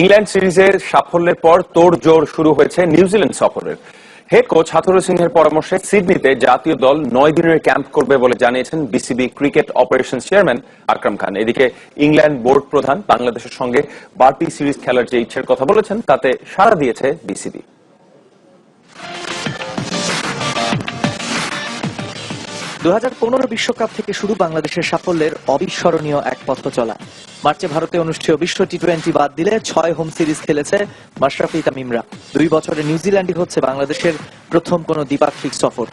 England সিরিজের সাফল্যের পর তোর জোর শুরু হয়েছে নিউজিল্যান্ড সফরের। হেড কোচ হাথুর সিংহের পরামর্শে সিডনিতে জাতীয় দল নয় দিনের ক্যাম্প করবে বলে জানিয়েছেন BCB cricket operation chairman Akram Khan. এদিকে ইংল্যান্ড বোর্ড প্রধান বাংলাদেশের সঙ্গে বাড়তি সিরিজ খেলার যে ইচ্ছের কথা বলেছেন, তাতে সাড়া দিয়েছে বিসিবি। দু বিশ্বকাপ থেকে শুরু বাংলাদেশের সাফল্যের অবিস্মরণীয় এক পথ চলা। মার্চে ভারতে অনুষ্ঠেয় বিশ্ব টি টোয়েন্টি বাদ দিলে ছয় হোম সিরিজ খেলেছে মাশরাফি তামিমরা। দুই বছরে নিউজিল্যান্ডই হচ্ছে বাংলাদেশের প্রথম কোনো দ্বিপাক্ষিক সফর।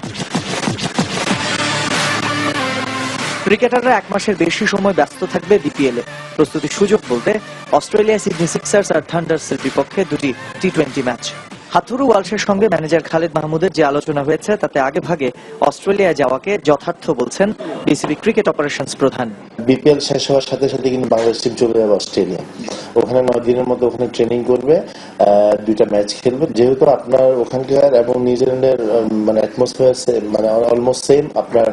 ক্রিকেটাররা এক মাসের বেশি সময় ব্যস্ত থাকবে বিপিএল এ। প্রস্তুতির সুযোগ বলতে অস্ট্রেলিয়া সিডনি সিক্সার্স আর থান্ডার্সের বিপক্ষে দুটি টি টোয়েন্টি ম্যাচ। হাথুরু ওয়ালসের সঙ্গে ম্যানেজার খালেদ মাহমুদের যে আলোচনা হয়েছে, তাতে আগে ভাগে অস্ট্রেলিয়ায় যাওয়াকে যথার্থ বলছেন বিসিবি ক্রিকেট অপারেশনস প্রধান। বিপিএল শেষ হওয়ার সাথে সাথে কিন্তু বাংলাদেশ টিম চলে যাবে অস্ট্রেলিয়া। ওখানে নয় দিনের মধ্যে ওখানে ট্রেনিং করবে দুইটা ম্যাচ খেলবে। যেহেতু আপনার ওখানকার এবং নিউজিল্যান্ডের মানে অ্যাটমসফিয়ার মানে অলমোস্ট সেম আপনার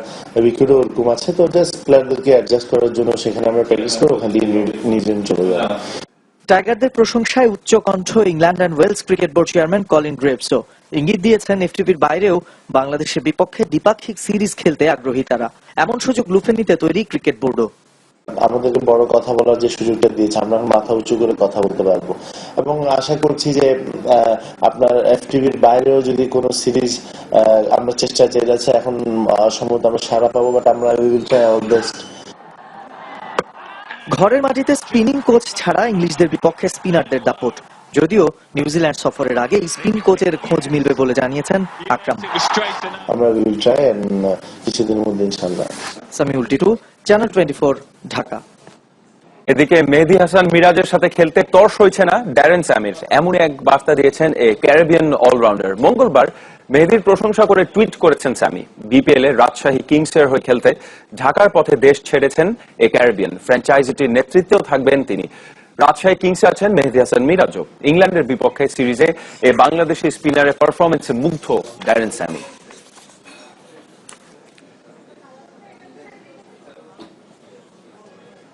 উইকেটও ওরকম আছে। তো জাস্ট প্লেয়ারদেরকে অ্যাডজাস্ট করার জন্য সেখানে আমরা প্র্যাকটিস করে ওখান নিউ- নিউজিল্যান্ড চলে যাব। টাইগারদের প্রশংসায় উচ্চ কণ্ঠ England and Wales cricket board chairman Colin গ্রেভসও ইঙ্গিত দিয়েছেন এফটিপির বাইরেও বাংলাদেশের বিপক্ষে দ্বিপাক্ষিক সিরিজ খেলতে আগ্রহী তারা। এমন সুযোগ লুফে নিতে তৈরি ক্রিকেট বোর্ডও। আমাদেরকে বড় কথা বলার যে সুযোগটা দিয়েছে, আমরা মাথা উঁচু করে কথা বলতে পারব। এবং আশা করছি যে আপনার এফটিভির বাইরেও যদি কোনো সিরিজ আমরা চেষ্টা চালিয়ে যাচ্ছে, এখন সম্ভবত আমরা সারা পাবো বাট আমরা উইল ট্রাই আওয়ার বেস্ট ঘরের মাটিতে স্পিনিং কোচ ছাড়া ইংলিশদের বিপক্ষে স্পিনারদের দাপট। যদিও নিউজিল্যান্ড সফরের আগে স্পিন কোচের খোঁজ মিলবে বলে জানিয়েছেন আকরাম। আমরা উইল ট্রাই এন্ড কিছুদিনের মধ্যে ইনশাল্লাহ সামিউল টিটু চ্যানেল টোয়েন্টি ঢাকা। এদিকে মেহেদি হাসান মিরাজের সাথে খেলতে তর্স হয়েছে না ড্যারেন স্যামির। এমনই এক বার্তা দিয়েছেন এ ক্যারিবিয়ান অলরাউন্ডার। মঙ্গলবার মেহেদির প্রশংসা করে টুইট করেছেন স্যামি। বিপিএল এ রাজশাহী কিংসের হয়ে খেলতে ঢাকার পথে দেশ ছেড়েছেন এ ক্যারিবিয়ান। ফ্র্যাঞ্চাইজিটির নেতৃত্বেও থাকবেন তিনি। রাজশাহী কিংসে আছেন মেহেদি হাসান মিরাজও। ইংল্যান্ডের বিপক্ষে সিরিজে এ বাংলাদেশি স্পিনারের পারফরমেন্সে মুগ্ধ ড্যারেন স্যামি।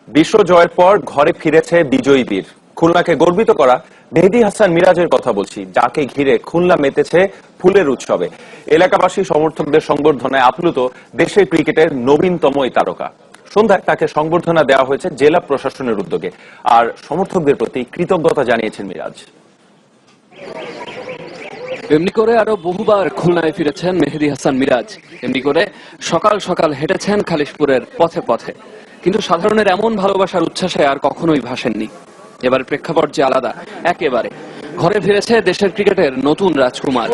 বিশ্ব জয়ের পর ঘরে ফিরেছে বিজয়ী বীর। খুলনাকে গর্বিত করা মেহেদি হাসান মিরাজের কথা বলছি, যাকে ঘিরে খুলনা মেতেছে ফুলের উৎসবে। এলাকাবাসী, সমর্থকদের সংবর্ধনায় আপ্লুত দেশের ক্রিকেটের নবীনতম এই তারকা। সন্ধ্যায় তাকে সংবর্ধনা দেওয়া হয়েছে জেলা প্রশাসনের উদ্যোগে। আর সমর্থকদের প্রতি কৃতজ্ঞতা জানিয়েছেন মিরাজ। এমনি করে আরও বহুবার খুলনায় ফিরেছেন মেহেদি হাসান মিরাজ। এমনি করে সকাল সকাল হেঁটেছেন খালিশপুরের পথে পথে। কিন্তু সাধারণের এমন ভালোবাসার উচ্ছ্বাসে আর কখনোই ভাসেননি। এবার প্রেক্ষাপট যে আলাদা, একেবারে। ঘরে ফিরেছে দেশের ক্রিকেটের নতুন রাজকুমার।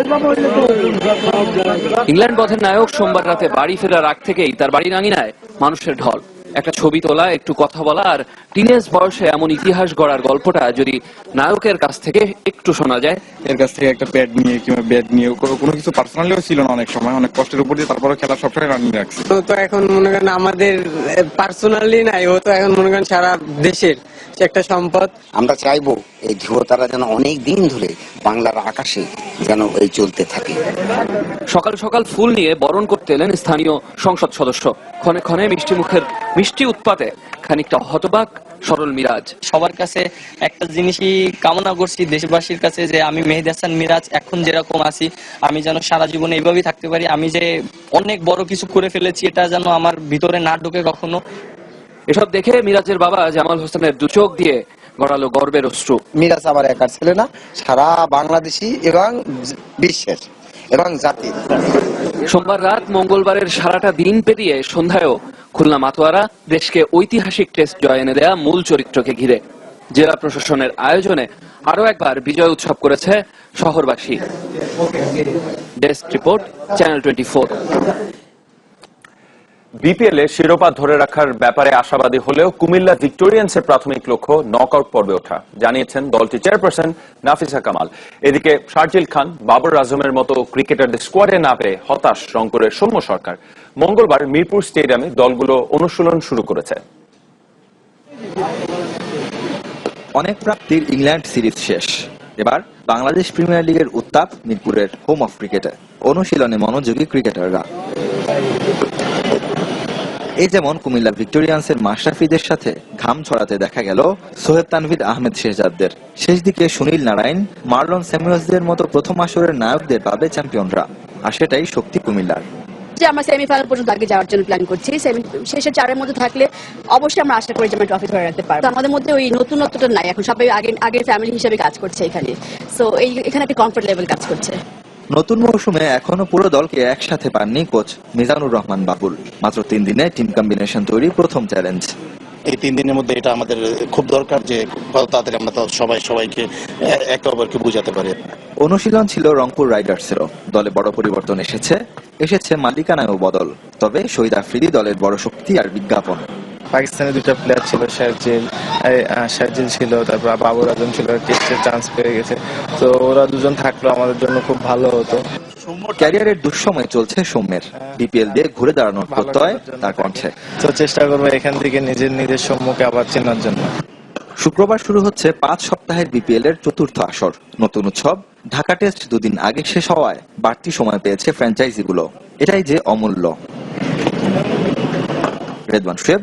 ইংল্যান্ড পথের নায়ক সোমবার রাতে বাড়ি ফেরার আগ থেকেই তার বাড়ি রাঙিনায় মানুষের ঢল। একটা ছবি তোলা একটু কথা বলা আর টিনেজ বয়সে এমন ইতিহাস গড়ার গল্পটা যদি নায়কের কাছ থেকে একটু শোনা যায়। এর কাছ থেকে একটা প্যাড নিয়ে কিংবা ব্যাট নিয়ে কোনো কোনো কিছু পার্সোনালিও ছিল না অনেক সময় অনেক কষ্টের উপর দিয়ে তারপরে খেলা সবসময় রানিং রাখছে তো এখন মনে করেন আমাদের পার্সোনালি নাই ও তো এখন মনে করেন সারা দেশের সে একটা সম্পদ। আমরা চাইব এই ধ্রুবতারা যেন অনেক দিন ধরে বাংলার আকাশে যেন এই চলতে থাকে। সকাল সকাল ফুল নিয়ে বরণ করতে এলেন স্থানীয় সংসদ সদস্য। ক্ষণে ক্ষণে মিষ্টি মুখের মিষ্টি উৎপাতে খানিকটা হতবাক সরল মিরাজ। সবার কাছে একটা জিনিসই কামনা করছি দেশবাসীর কাছে যে আমি মেহেদি হাসান মিরাজ এখন যেরকম আছি আমি যেন সারা জীবনে এইভাবেই থাকতে পারি। আমি যে অনেক বড় কিছু করে ফেলেছি এটা যেন আমার ভিতরে না ঢুকে কখনো। এসব দেখে মিরাজের বাবা জামাল হোসেনের দু চোখ দিয়ে গড়ালো গর্বের অশ্রু। মিরাজ আমার একার ছেলে না সারা বাংলাদেশি এবং বিশ্বের। এবং জাতির সোমবার রাত মঙ্গলবারের সারাটা দিন পেরিয়ে সন্ধ্যায়ও খুলনা মাতোয়ারা দেশকে ঐতিহাসিক টেস্ট জয় এনে দেয়া মূল চরিত্রকে ঘিরে। জেলা প্রশাসনের আয়োজনে আরও একবার বিজয় উৎসব করেছে শহরবাসী। Desk report, channel twenty BPL এ শিরোপা ধরে রাখার ব্যাপারে আশাবাদী হলেও কুমিল্লা ভিক্টোরিয়ান্সের প্রাথমিক লক্ষ্য নকআউট পর্বে ওঠা, জানিয়েছেন দলটি চেয়ারপারসন নাফিসা কামাল। এদিকে শারজিল খান, বাবর আজমের মতো ক্রিকেটারদের স্কোয়াডে না পেয়ে হতাশ রংপুরের সৌম্য সরকার। মঙ্গলবার মিরপুর স্টেডিয়ামে দলগুলো অনুশীলন শুরু করেছে। অনেক প্রাপ্তির ইংল্যান্ড সিরিজ শেষ। এবার বাংলাদেশ প্রিমিয়ার লিগের উত্তাপ মিরপুরের হোম অফ ক্রিকেটে অনুশীলনে মনোযোগী ক্রিকেটাররা। এই যেমন কুমিল্লা ভিক্টোরিয়ান্সের মাশরাফিদের সাথে ঘাম ছড়াতে দেখা গেল সোহেব তানভীর আহমেদ শেহজাদদের। শেষ দিকে সুনীল নারায়ণ, মার্লন স্যামুয়েলসদের মতো প্রথম আসরের নায়কদের পাবে চ্যাম্পিয়নরা। আর সেটাই শক্তি কুমিল্লার। যে আমরা সেমিফাইনাল পর্যন্ত আগে যাওয়ার জন্য প্ল্যান করছি শেষে চারের মধ্যে থাকলে অবশ্যই আমরা আশা করি যে আমরা ট্রফি ধরে রাখতে পারব। আমাদের মধ্যে ওই নতুনত্বটা নাই, এখন সবাই আগে আগের ফ্যামিলি হিসেবে কাজ করছে এখানে। সো এই এখানে একটা কমফোর্ট লেভেল কাজ করছে। নতুন মৌসুমে এখনও পুরো দলকে একসাথে পাননি কোচ মিজানুর রহমান বাবুল। মাত্র তিন দিনে টিম কম্বিনেশন তৈরি প্রথম চ্যালেঞ্জ এই তিন দিনের মধ্যে এটা আমাদের খুব দরকার যে তাড়াতাড়ি আমরা সবাই সবাইকে একে অপরকে বুঝাতে পারি। অনুশীলন ছিল রংপুর রাইডার্সেরও। দলে বড় পরিবর্তন এসেছে। এসেছে মালিকানায়ও বদল। তবে শহীদ আফ্রিদি দলের বড় শক্তি আর বিজ্ঞাপন। পাকিস্তানের দুটো প্লেয়ার ছিল শারজিল শারজিল ছিল তারপর বাবর আজম ছিল টেস্টের চান্স পেয়ে গেছে। তো ওরা দুজন থাকল আমাদের জন্য খুব ভালো হতো। ক্যারিয়ারের দুঃসময় চলছে সৌম্যের। বিপিএল দিয়ে ঘুরে দাঁড়ানোর প্রত্যয় তার কণ্ঠে। তো চেষ্টা করব এখান থেকে নিজের নিজের সম্মুখে আবার চেনার জন্য। শুক্রবার শুরু হচ্ছে পাঁচ সপ্তাহের বিপিএল এর চতুর্থ আসর। নতুন উৎসব ঢাকা টেস্ট দুদিন আগে শেষ হওয়ায় বাড়তি সময় পেয়েছে ফ্র্যাঞ্চাইজিগুলো এটাই যে অমূল্য। Redwan Shoaib